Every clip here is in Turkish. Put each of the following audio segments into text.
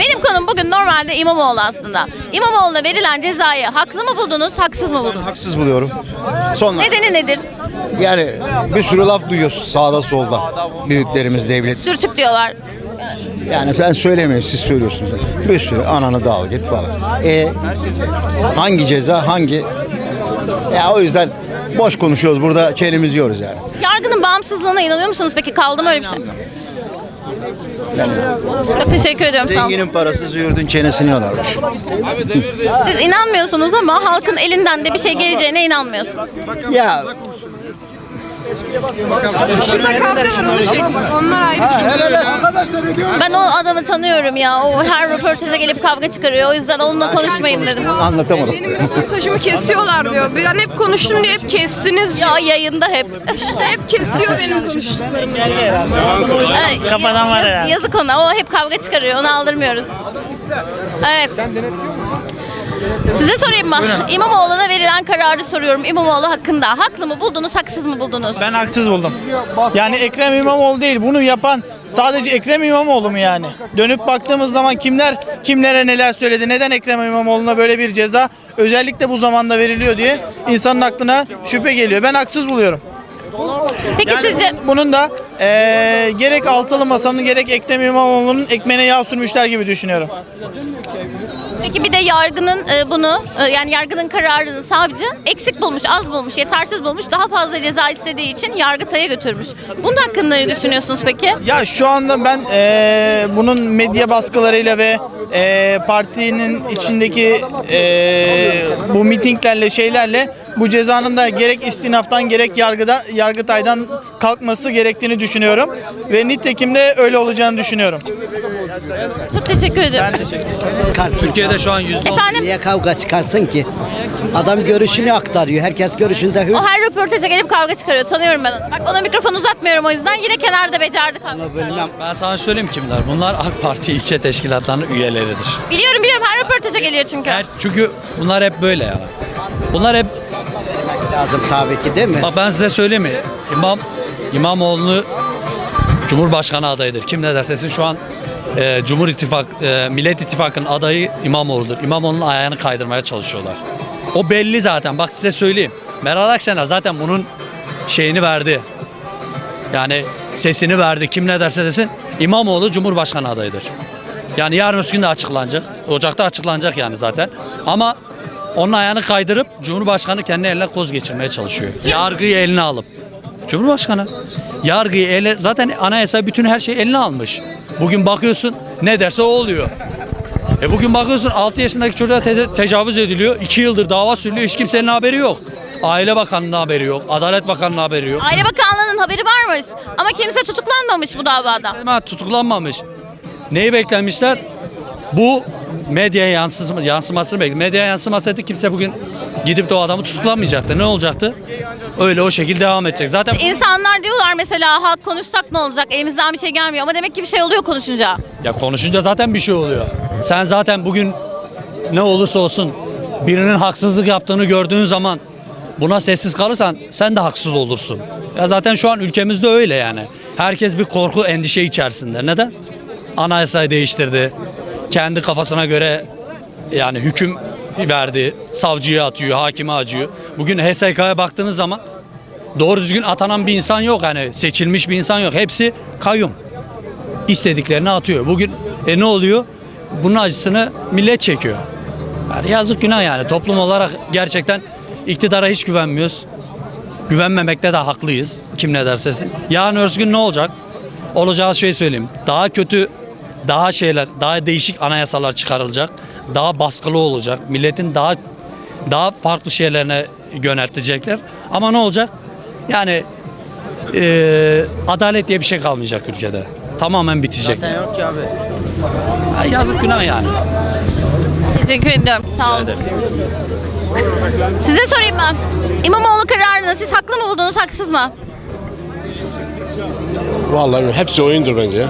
Benim konum bugün normalde İmamoğlu aslında. İmamoğlu'na verilen cezayı haklı mı buldunuz, haksız mı buldunuz? Haksız buluyorum. Sonra Nedeni nedir? yani bir sürü laf duyuyoruz sağda solda. Büyüklerimiz devlet. Sürtük diyorlar. Yani ben söylemiyorum siz söylüyorsunuz. Bir sürü ananı da al git falan. E hangi ceza hangi? Ya o yüzden boş konuşuyoruz burada çenemizi yiyoruz yani. Yargının bağımsızlığına inanıyor musunuz peki? Kaldı mı öyle bir şey? Yani Çok teşekkür ediyorum sağ olun. zenginin parası züğürdün çenesini yiyorlarmış. Siz inanmıyorsunuz ama halkın elinden de bir şey geleceğine inanmıyorsunuz. Ya Şurada kavga var onu çek onlar ayrı çünkü. Ben o adamı tanıyorum ya. O her röportaja gelip kavga çıkarıyor. O yüzden onunla konuşmayayım dedim. anlatamadım. Benim röportajımı kesiyorlar diyor. Ben hep konuştum diye hep kestiniz. Ya yayında hep. İşte hep kesiyor benim konuştuklarımı. Ay, Kafadan var yaz- herhalde. Yazık ona. O hep kavga çıkarıyor. Onu aldırmıyoruz. Evet. Size sorayım mı? İmamoğlu'na verilen kararı soruyorum. İmamoğlu hakkında. Haklı mı buldunuz, haksız mı buldunuz? Ben haksız buldum. Yani Ekrem İmamoğlu değil. Bunu yapan sadece Ekrem İmamoğlu mu yani? Dönüp baktığımız zaman kimler kimlere neler söyledi? Neden Ekrem İmamoğlu'na böyle bir ceza özellikle bu zamanda veriliyor diye insanın aklına şüphe geliyor. Ben haksız buluyorum. Peki Yani sizce bunun da eee, gerek altılı masanın gerek Ekrem İmamoğlu'nun ekmeğine yağ sürmüşler gibi düşünüyorum. peki bir de yargının e, bunu e, yani yargının kararını savcı eksik bulmuş, az bulmuş, yetersiz bulmuş. Daha fazla ceza istediği için Yargıtay'a götürmüş. Bunun hakkında ne düşünüyorsunuz peki? Ya şu anda ben eee, bunun medya baskılarıyla ve eee, partinin içindeki eee, bu mitinglerle şeylerle bu cezanın da gerek istinaftan gerek yargıda yargıtaydan kalkması gerektiğini düşünüyorum ve nitekim de öyle olacağını düşünüyorum. Çok teşekkür ediyorum. Ben teşekkür ederim. Türkiye'de şu an yüzde Efendim? Niye kavga çıkarsın ki? Adam görüşünü aktarıyor. Herkes görüşünde hür. O her röportaja gelip kavga çıkarıyor. Tanıyorum ben onu. Bak ona mikrofon uzatmıyorum o yüzden. Yine kenarda becerdi kavga çıkarmayı. ben sana söyleyeyim kimler. Bunlar AK Parti ilçe teşkilatlarının üyeleridir. Biliyorum biliyorum her röportaja geliyor çünkü. Her, çünkü bunlar hep böyle yani. Bunlar hep Lazım tabii ki değil mi? bak ben size söyleyeyim mi? İmam İmamoğlu Cumhurbaşkanı adayıdır. Kim ne derse şu an e, Cumhur İttifak e, Millet İttifakı'nın adayı İmamoğlu'dur. İmamoğlu'nun ayağını kaydırmaya çalışıyorlar. O belli zaten. Bak size söyleyeyim. Meral Akşener zaten bunun şeyini verdi. Yani sesini verdi. Kim ne derse desin İmamoğlu Cumhurbaşkanı adayıdır. Yani yarın öbür gün de açıklanacak. Ocakta açıklanacak yani zaten. Ama onun ayağını kaydırıp Cumhurbaşkanı kendi eline koz geçirmeye çalışıyor. Yargıyı eline alıp. Cumhurbaşkanı. Yargıyı ele zaten anayasa bütün her şeyi eline almış. Bugün bakıyorsun ne derse o oluyor. E bugün bakıyorsun 6 yaşındaki çocuğa te- tecavüz ediliyor. 2 yıldır dava sürülüyor. Hiç kimsenin haberi yok. Aile Bakanı'nın haberi yok. Adalet Bakanı'nın haberi yok. Aile Bakanlığı'nın haberi varmış. Ama kimse tutuklanmamış bu davada. Ama tutuklanmamış. Neyi beklemişler? Bu medyaya yansıma, yansımasını bekliyor. Medyaya yansımasaydı kimse bugün gidip de o adamı tutuklamayacaktı. Ne olacaktı? Öyle o şekilde devam edecek. Zaten İnsanlar diyorlar mesela halk konuşsak ne olacak? Elimizden bir şey gelmiyor ama demek ki bir şey oluyor konuşunca. ya konuşunca zaten bir şey oluyor. Sen zaten bugün ne olursa olsun birinin haksızlık yaptığını gördüğün zaman buna sessiz kalırsan sen de haksız olursun. Ya zaten şu an ülkemizde öyle yani. Herkes bir korku, endişe içerisinde. Neden? Anayasayı değiştirdi. Kendi kafasına göre yani hüküm verdi. Savcıya atıyor, hakime acıyor. Bugün HSK'ya baktığınız zaman doğru düzgün atanan bir insan yok. Yani seçilmiş bir insan yok. Hepsi kayyum istediklerini atıyor. Bugün e ne oluyor? Bunun acısını millet çekiyor. Yani yazık günah yani. Toplum olarak gerçekten iktidara hiç güvenmiyoruz. Güvenmemekte de haklıyız. Kim ne derse. Yarın öbür gün ne olacak? Olacağı şey söyleyeyim. Daha kötü, daha şeyler, daha değişik anayasalar çıkarılacak. Daha baskılı olacak. Milletin daha daha farklı şeylerine yöneltecekler. Ama ne olacak? Yani eee, adalet diye bir şey kalmayacak ülkede. Tamamen bitecek. yok ki abi. Ya yazık günah yani. Teşekkür ediyorum. Sağ olun. Size sorayım ben. İmamoğlu kararını siz haklı mı buldunuz, haksız mı? Vallahi hepsi oyundur bence. ya.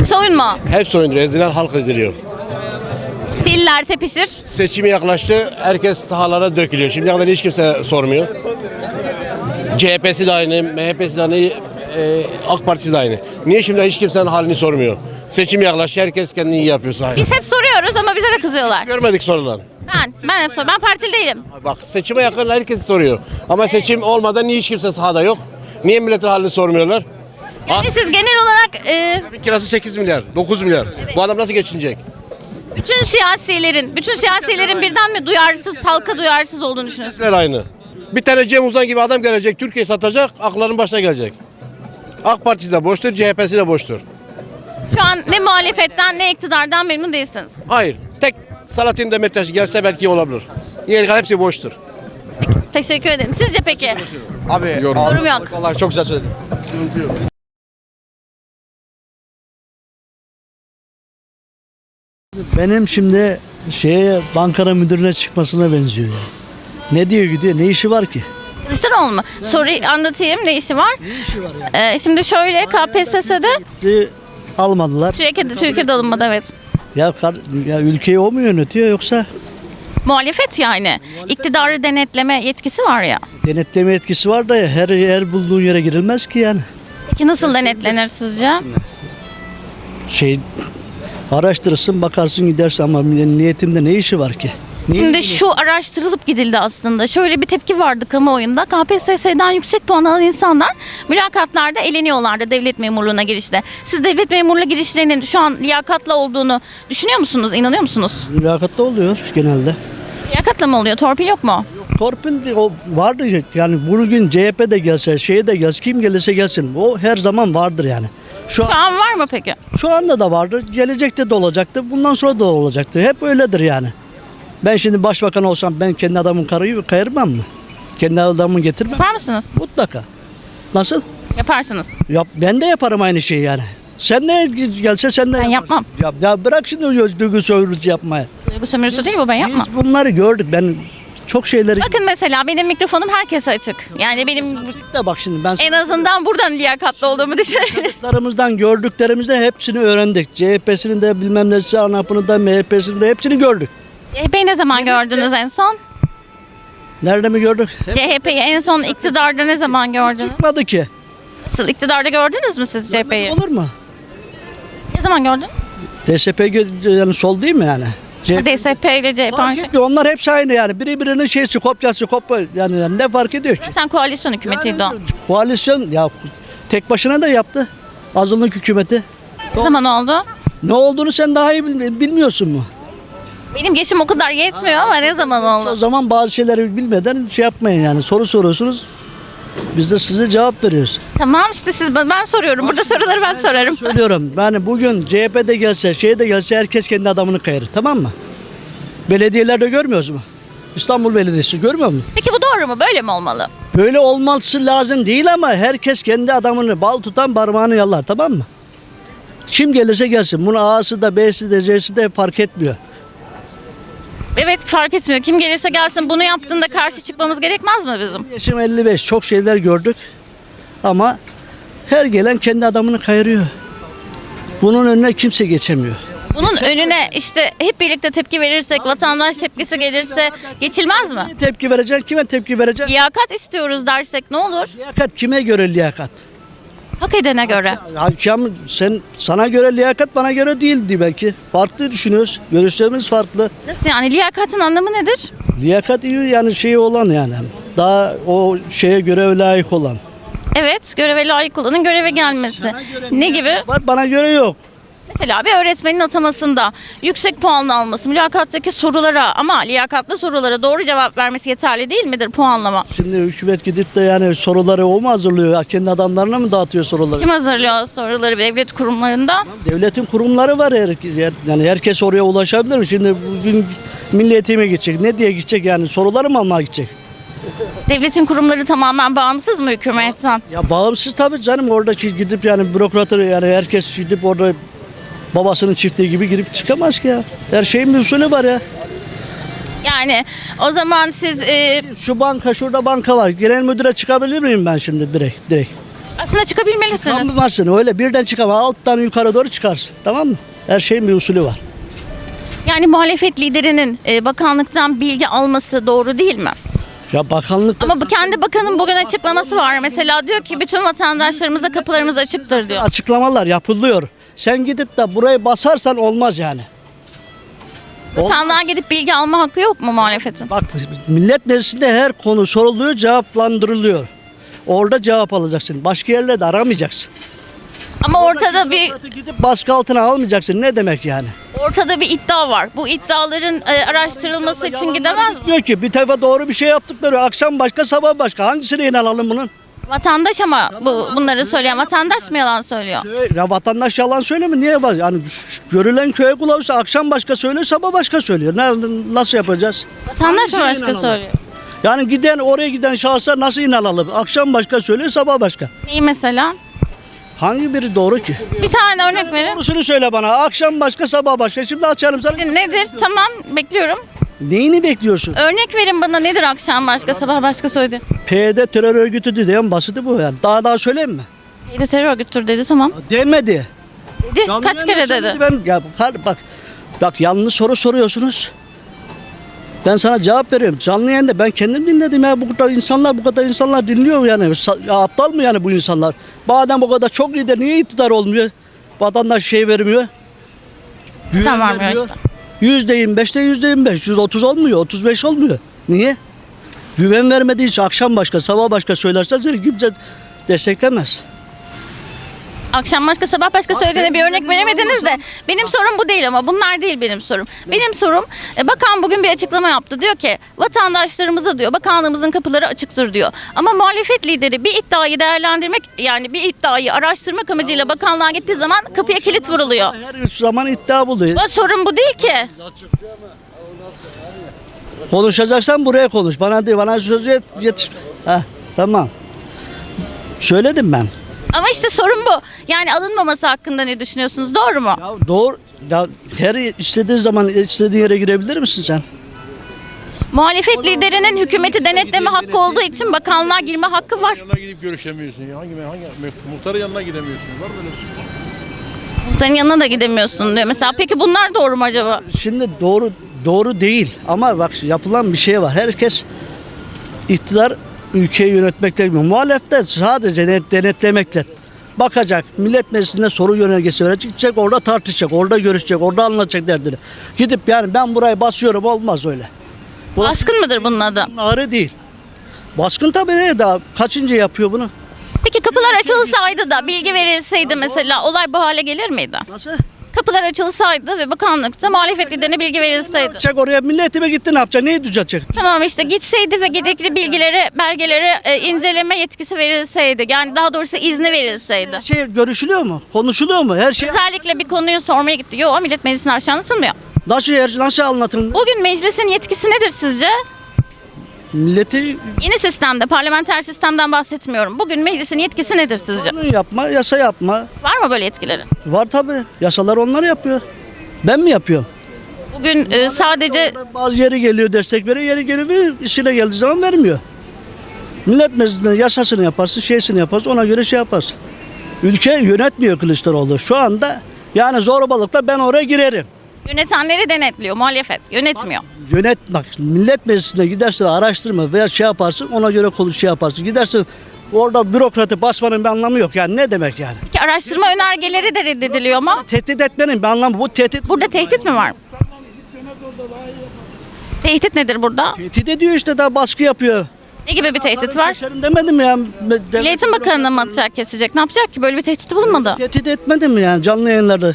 Hepsi oyun mu? Hepsi oyundur. Ezilen halk eziliyor. Piller tepişir. Seçimi yaklaştı. Herkes sahalara dökülüyor. Şimdiye kadar hiç kimse sormuyor. CHP'si de aynı, MHP'si de aynı, e, AK Partisi de aynı. Niye şimdi hiç kimsenin halini sormuyor? Seçim yaklaşıyor. Herkes kendini iyi yapıyor sahip. Biz hep soruyoruz ama bize de kızıyorlar. Görmedik sorulan. Ben, ben hep soruyorum. Ben partili değilim. Bak seçime yakın herkes soruyor. Ama seçim olmadan niye hiç kimse sahada yok? Niye milletin halini sormuyorlar? Yani siz genel olarak e, kirası 8 milyar, 9 milyar. Bu adam nasıl geçinecek? bütün siyasilerin, bütün siyasilerin birden mi duyarsız, halka duyarsız olduğunu düşünüyorsunuz? Hepsiler aynı. Bir tane Cem Uzan gibi adam gelecek, Türkiye satacak, akların başına gelecek. AK Partisi de boştur, CHP'si de boştur. Şu an ne muhalefetten ne iktidardan memnun değilsiniz. Hayır, tek Salatin Demirtaş gelse belki olabilir. Diğer kalan hepsi boştur. Teşekkür ederim. Sizce peki? Abi Yorum yok. vallahi çok güzel söyledin. Benim şimdi şeye bankara müdürüne çıkmasına benziyor ya. Ne diyor gidiyor? Ne işi var ki? Kılıçdaroğlu mu? Soruyu anlatayım ne işi var? Ee, şimdi şöyle KPSS'de Almadılar. Türkiye'de, Türkiye'de alınmadı evet. Ya, kar- ya ülkeyi o mu yönetiyor yoksa Muhalefet yani. İktidarı denetleme yetkisi var ya. denetleme etkisi var da her her bulduğun yere girilmez ki yani. Peki nasıl denetlenir sizce? Şey araştırırsın bakarsın gidersin ama niyetimde ne işi var ki? Niye Şimdi şu araştırılıp gidildi aslında. Şöyle bir tepki vardı kamuoyunda. KPSS'den yüksek puan alan insanlar mülakatlarda eleniyorlardı devlet memurluğuna girişte. Siz devlet memurluğuna girişlerinin şu an liyakatla olduğunu düşünüyor musunuz? İnanıyor musunuz? mülakatta oluyor genelde. Liyakatla mı oluyor? Torpil yok mu? Torpil o vardı yani bugün CHP de gelse, şeye de gelse, kim gelirse gelsin. O her zaman vardır yani. Şu Şu an, an var mı peki? şu anda da vardır, gelecekte de olacaktır, bundan sonra da olacaktır. Hep öyledir yani. Ben şimdi başbakan olsam ben kendi adamın karıyı kayırmam mı? Kendi adamımı getirmem. Yapar mısınız? Mutlaka. Nasıl? Yaparsınız. Yap, ben de yaparım aynı şeyi yani. Sen de gelse sen de Ben yaparsın. yapmam. Ya, ya bırak şimdi duygu sömürüsü yapmaya. Duygu sömürüsü değil bu ben yapmam. Biz bunları gördük. Ben çok şeyleri Bakın mesela benim mikrofonum herkese açık. Yani benim de bak şimdi ben en azından buradan liyakatlı olduğumu düşünebilirsiniz. Tanıdıklarımızdan gördüklerimizde hepsini öğrendik. CHP'sinin de bilmem nesi, ANAP'ını da MHP'sini de hepsini gördük. CHP'yi ne zaman gördünüz en son? Nerede mi gördük? Hep CHP'yi en son iktidarda ne zaman gördünüz? çıkmadı ki. Nasıl iktidarda gördünüz mü siz CHP'yi? Olur mu? Ne zaman gördün? DSP gö- yani sol değil mi yani? CHP DSP ile CHP aynı şey. Fark onlar hepsi aynı yani. Biri birinin şeysi, kopyası, kopya. Yani ne fark ediyor ki? Sen koalisyon hükümetiydi o. Koalisyon ya tek başına da yaptı. Azınlık hükümeti. Ne zaman oldu? Ne olduğunu sen daha iyi bil- bilmiyorsun mu? Benim yaşım o kadar yetmiyor ama ne zaman O oldu? zaman bazı şeyleri bilmeden şey yapmayın yani. Soru soruyorsunuz. Biz de size cevap veriyoruz. Tamam işte siz ben soruyorum. Burada soruları ben sorarım. Söylüyorum yani bugün CHP'de gelse, şey de gelse herkes kendi adamını kayırır. Tamam mı? Belediyelerde görmüyoruz mu? İstanbul Belediyesi görmüyor mu? Peki bu doğru mu? Böyle mi olmalı? Böyle olması lazım değil ama herkes kendi adamını bal tutan parmağını yalar tamam mı? Kim gelirse gelsin. Bunu A'sı da B'si de C'si de fark etmiyor. Fark etmiyor. Kim gelirse gelsin bunu yaptığında karşı çıkmamız gerekmez mi bizim? Yaşım 55 çok şeyler gördük ama her gelen kendi adamını kayırıyor. Bunun önüne kimse geçemiyor. Bunun önüne işte hep birlikte tepki verirsek, vatandaş tepkisi gelirse geçilmez mi? Tepki vereceksin, kime tepki vereceksin? Liyakat istiyoruz dersek ne olur? Liyakat kime göre liyakat? Hak edene göre. Hakem sen sana göre liyakat bana göre değildi belki. Farklı düşünüyoruz. Görüşlerimiz farklı. Nasıl yani liyakatın anlamı nedir? Liyakat iyi yani şeyi olan yani. Daha o şeye göre layık olan. Evet, göreve layık olanın göreve gelmesi. Ne gibi? Var bana göre yok. Mesela bir öğretmenin atamasında yüksek puan alması, mülakattaki sorulara ama liyakatlı sorulara doğru cevap vermesi yeterli değil midir puanlama? Şimdi hükümet gidip de yani soruları o mu hazırlıyor? Kendi adamlarına mı dağıtıyor soruları? Kim hazırlıyor soruları devlet kurumlarında? Devletin kurumları var her, yani herkes oraya ulaşabilir mi? Şimdi bugün milli eğitime gidecek. Ne diye gidecek yani soruları mı almaya gidecek? Devletin kurumları tamamen bağımsız mı hükümetten? Ya bağımsız tabii canım oradaki gidip yani bürokratı yani herkes gidip orada babasının çiftliği gibi girip çıkamaz ki ya. Her şeyin bir usulü var ya. Yani o zaman siz e, Şu banka şurada banka var. Genel müdüre çıkabilir miyim ben şimdi direkt? direkt? aslında çıkabilmelisiniz. Çıkamazsın öyle birden çıkamaz. Alttan yukarı doğru çıkarsın. Tamam mı? Her şeyin bir usulü var. Yani muhalefet liderinin e, bakanlıktan bilgi alması doğru değil mi? Ya bakanlık Ama bu kendi bakanın bugün açıklaması var. Mesela diyor ki bütün vatandaşlarımıza kapılarımız açıktır diyor. açıklamalar yapılıyor. Sen gidip de burayı basarsan olmaz yani. Bakanlığa gidip bilgi alma hakkı yok mu muhalefetin? Bak millet meclisinde her konu soruluyor, cevaplandırılıyor. Orada cevap alacaksın. Başka yerlerde aramayacaksın. Ama ortada bir Gidip baskı altına almayacaksın. Ne demek yani? ortada bir iddia var. Bu iddiaların e, araştırılması için gidemez mi? Diyor ki bir tarafa doğru bir şey yaptıkları akşam başka sabah başka. Hangisine inanalım bunun? Vatandaş ama bu bunları söyleyen vatandaş mı yalan söylüyor? Ya vatandaş yalan söylemiyor. Niye var? Yani şu- şu görülen köye kılavuzsa akşam başka söylüyor, sabah başka söylüyor. Ne, nasıl yapacağız? Vatandaş mı başka inanalım? söylüyor? Yani giden oraya giden şahsa nasıl inanalım? Akşam başka söylüyor, sabah başka. Neyi mesela? Hangi biri doğru ki? Bir tane örnek verin. Doğrusunu söyle bana. Akşam başka, sabah başka. Şimdi açarım sana. Nedir? Tamam bekliyorum. Neyini bekliyorsun? Örnek verin bana nedir akşam başka sabah başka söyledi. PYD terör örgütü diyen basiti bu yani. Daha daha söyleyeyim mi? De terör örgütüdür dedi tamam. Demedi. Dedi. Canlı Kaç yayında kere söyledi. dedi? Ben ya bak bak bak yanlış soru soruyorsunuz. Ben sana cevap veriyorum. Canlı yayında ben kendim dinledim ya. Bu kadar insanlar bu kadar insanlar dinliyor yani. Sa- Ya aptal mı yani bu insanlar? Madem bu kadar çok lider niye iktidar olmuyor? Vatandaş şey vermiyor. Güven Tamam, vermiyor. işte. Yüzde yirmi beşte yüzde yirmi beş. Yüz otuz olmuyor. Otuz beş olmuyor. Niye? Güven vermediği için akşam başka sabah başka söylersen seni kimse desteklemez. Akşam başka sabah başka söylediğine bir örnek veremediniz de benim sorum bu değil ama bunlar değil benim sorum. Benim sorum e, bakan bugün bir açıklama yaptı. Diyor ki vatandaşlarımıza diyor bakanlığımızın kapıları açıktır diyor. Ama muhalefet lideri bir iddiayı değerlendirmek yani bir iddiayı araştırmak amacıyla bakanlığa gittiği zaman kapıya kilit vuruluyor. Her zaman iddia buluyor. Bu sorun bu değil ki. Konuşacaksan buraya konuş. Bana değil, bana söz yet, yetiş. Heh, tamam. Söyledim ben. Ama işte sorun bu. Yani alınmaması hakkında ne düşünüyorsunuz? Doğru mu? Ya doğru. Ya her istediğin zaman istediğin yere girebilir misin sen? Muhalefet liderinin hükümeti denetleme hakkı olduğu için bakanlığa girme hakkı var. Yanına gidip görüşemiyorsun ya. Hangi hangi muhtarın yanına gidemiyorsun. Var mı öyle bir şey? Senin yanına da gidemiyorsun diyor. Mesela peki bunlar doğru mu acaba? Şimdi doğru doğru değil ama bak yapılan bir şey var. Herkes iktidar ülkeyi yönetmekle bilmiyor. Muhalefet sadece denet- denetlemekle bakacak. Millet meclisinde soru yönergesi verecek. Gidecek orada tartışacak. Orada görüşecek. Orada anlatacak derdini. Gidip yani ben burayı basıyorum olmaz öyle. Bu Baskın mıdır bunun adı? ağrı değil. Baskın tabii ne daha kaçıncı yapıyor bunu? Peki kapılar açılsaydı da bilgi verilseydi mesela olay bu hale gelir miydi? Nasıl? Kapılar açılsaydı ve bakanlıkta muhalefet liderine bilgi verilseydi. Yapacak oraya milletime gitti ne yapacak? Neyi düzeltecek? Tamam işte gitseydi ve gerekli bilgileri, belgeleri e, inceleme yetkisi verilseydi. Yani daha doğrusu izni verilseydi. Her şey görüşülüyor mu? Konuşuluyor mu? Her şey Özellikle bir konuyu sormaya gitti. Yok millet meclisine aşağı anlatılmıyor. nasıl yer, nasıl anlatın? Bugün meclisin yetkisi nedir sizce? Milleti Yeni sistemde, parlamenter sistemden bahsetmiyorum. Bugün meclisin yetkisi nedir sizce? kanun yapma, yasa yapma. Var mı böyle yetkileri? Var tabii. Yasalar onlar yapıyor. Ben mi yapıyorum? Bugün e, sadece Bazı yeri geliyor destek veriyor, yeri geliyor işine geldiği zaman vermiyor. Millet meclisinde yasasını yaparsın, şeysini yaparsın, ona göre şey yaparsın. Ülke yönetmiyor Kılıçdaroğlu. Şu anda yani zorbalıkla ben oraya girerim. yönetenleri denetliyor muhalefet. Yönetmiyor. Yönet bak millet meclisine gidersin araştırma veya şey yaparsın ona göre konu şey yaparsın. Gidersin orada bürokratı basmanın bir anlamı yok yani ne demek yani? Peki araştırma önergeleri de reddediliyor ama Tehdit etmenin bir anlamı bu tehdit. burada tehdit mi var? Tehdit nedir burada? Tehdit ediyor işte daha baskı yapıyor. Ne gibi bir tehdit var? Keserim demedim ya. Milli Eğitim Bakanı'na mı atacak, kesecek? Ne yapacak ki? Böyle bir tehdit bulunmadı. Tehdit etmedim mi yani canlı yayınlarda?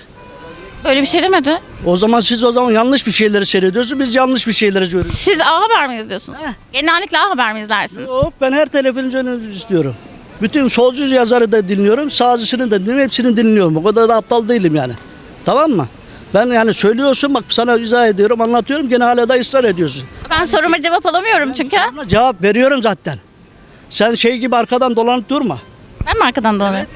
Böyle bir şey demedi. O zaman siz o zaman yanlış bir şeyleri seyrediyorsunuz. Biz yanlış bir şeyleri görüyoruz. Siz A Haber mi izliyorsunuz? Genellikle A Haber mi izlersiniz? Yok ben her televizyonu istiyorum. Bütün solcu yazarı da dinliyorum, sağcısını da dinliyorum, hepsini dinliyorum. O kadar da aptal değilim yani. Tamam mı? Ben yani söylüyorsun bak sana izah ediyorum, anlatıyorum gene hala da ısrar ediyorsun. Ben soruma cevap alamıyorum çünkü. Sana cevap veriyorum zaten. Sen şey gibi arkadan dolanıp durma. Ben mi arkadan dolanıyorum?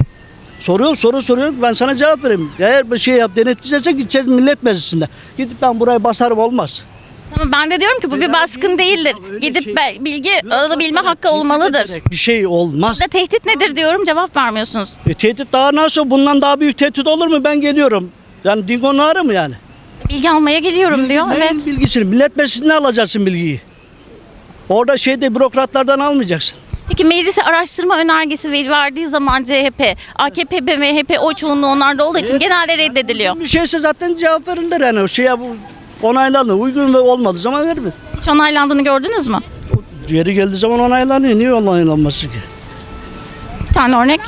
Soruyor, soru soruyor. Ben sana cevap vereyim. Eğer bir şey yap, denetleyeceksen gideceğiz millet meclisinde. Gidip ben burayı basarım olmaz. Tamam ben de diyorum ki bu bir baskın değildir. öyle Gidip şey- be- bilgi alabilme hakkı olmalıdır. Bir şey olmaz. Burada tehdit nedir diyorum cevap vermiyorsunuz. E, tehdit daha nasıl? Bundan daha büyük tehdit olur mu? Ben geliyorum. Yani dingonun ağrı mı yani? Bilgi almaya geliyorum diyor. Neyin Evet. bilgisini? Millet meclisinde alacaksın bilgiyi. Orada şeyde bürokratlardan almayacaksın. Peki meclise araştırma önergesi ver- verdiği zaman CHP, AKP ve MHP oy çoğunluğu onlarda olduğu için genelde reddediliyor. Bir şeyse zaten cevap verilir yani o şeye bu onaylanır. Uygun ve olmadığı zaman vermez. Hiç onaylandığını gördünüz mü? Yeri geldiği zaman onaylanıyor. Niye onaylanması ki? Bir tane örnek.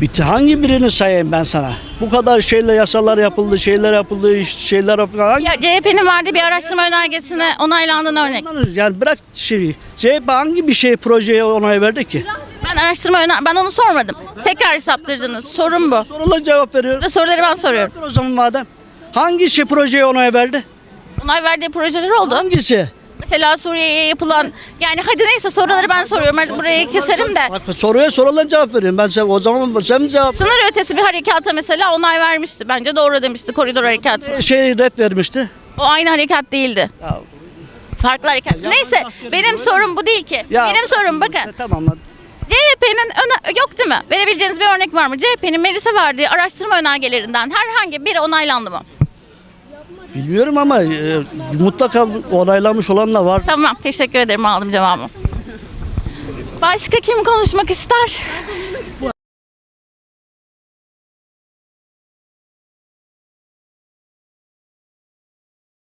Bitti. Hangi birini sayayım ben sana? Bu kadar şeyler yasalar yapıldı, şeyler yapıldı, şeyler yapıldı. Ya CHP'nin verdiği bir araştırma önergesine onaylandığını örnek. Yani bırak şeyi. CHP hangi bir şey projeye onay verdi ki? Ben araştırma öner ben onu sormadım. Tekrar saptırdınız. Sorun bu. Sorular cevap veriyorum. Burada soruları ben soruyorum. O zaman madem. Hangi şey projeye onay verdi? Onay verdiği projeler oldu. Hangisi? Mesela Suriye'ye yapılan yani hadi neyse soruları ben soruyorum. Hadi burayı keserim de. Bak soruya sorulan cevap veriyorum. Ben sen, o zaman sen cevap Sınır ötesi bir harekata mesela onay vermişti. Bence doğru demişti koridor harekatı. şey red vermişti. O aynı harekat değildi. Ya, Farklı harekat. Neyse benim sorum bu değil ki. Ya- benim sorum bakın. tamam lan. CHP'nin öne- yok değil mi? Verebileceğiniz bir örnek var mı? CHP'nin meclise verdiği araştırma önergelerinden herhangi biri onaylandı mı? Bilmiyorum ama e, mutlaka onaylanmış olan da var. Tamam teşekkür ederim aldım cevabı. Başka kim konuşmak ister?